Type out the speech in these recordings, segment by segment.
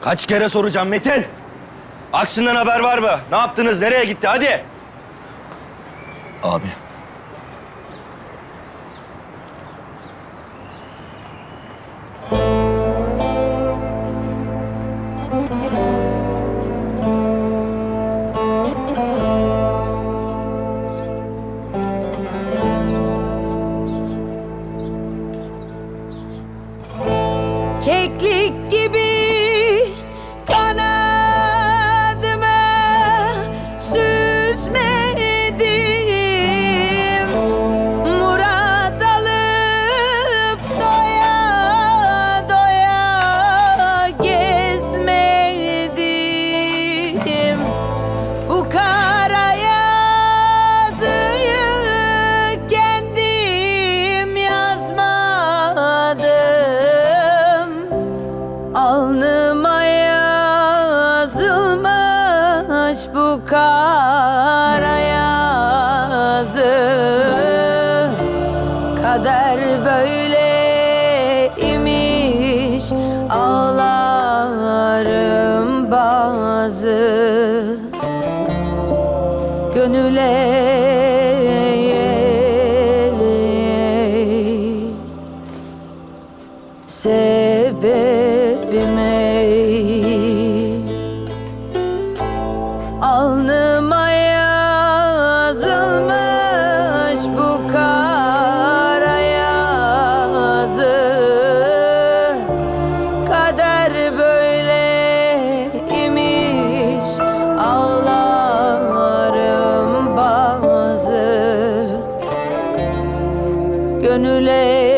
Kaç kere soracağım Metin? Aksından haber var mı? Ne yaptınız? Nereye gitti? Hadi. Abi. Keklik gibi kanadımı süzmedim Murat alıp doya doya gezmedim. Bu kara yazıyı kendim yazmadım. Alnıma yazılmış bu kara yazı Kader böyleymiş ağlarım bazı. Gönüle Gönüle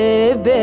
sebebime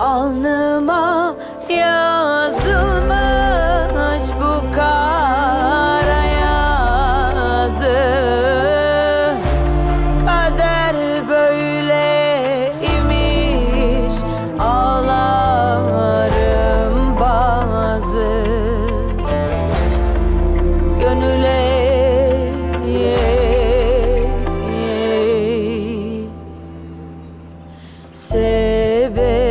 Alnıma yazılmış bu kara yazı. Kader böyleymiş ağlarım bazı. Gönüle sebebime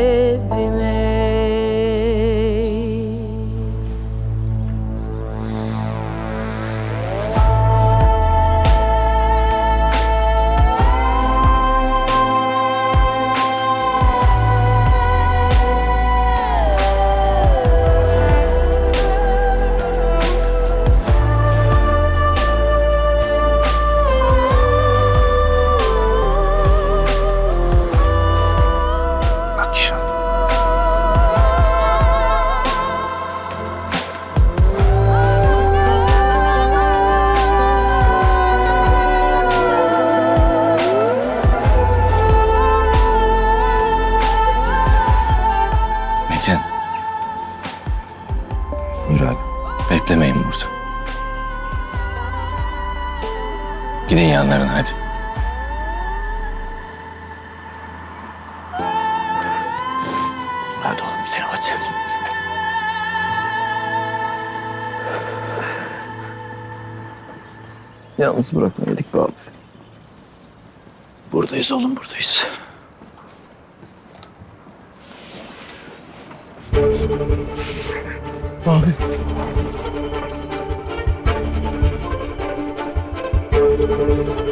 Gidin yanlarına hadi. Hadi oğlum gidelim hadi. Yalnız bırakmaydık be abi. Buradayız oğlum buradayız. Abi. Música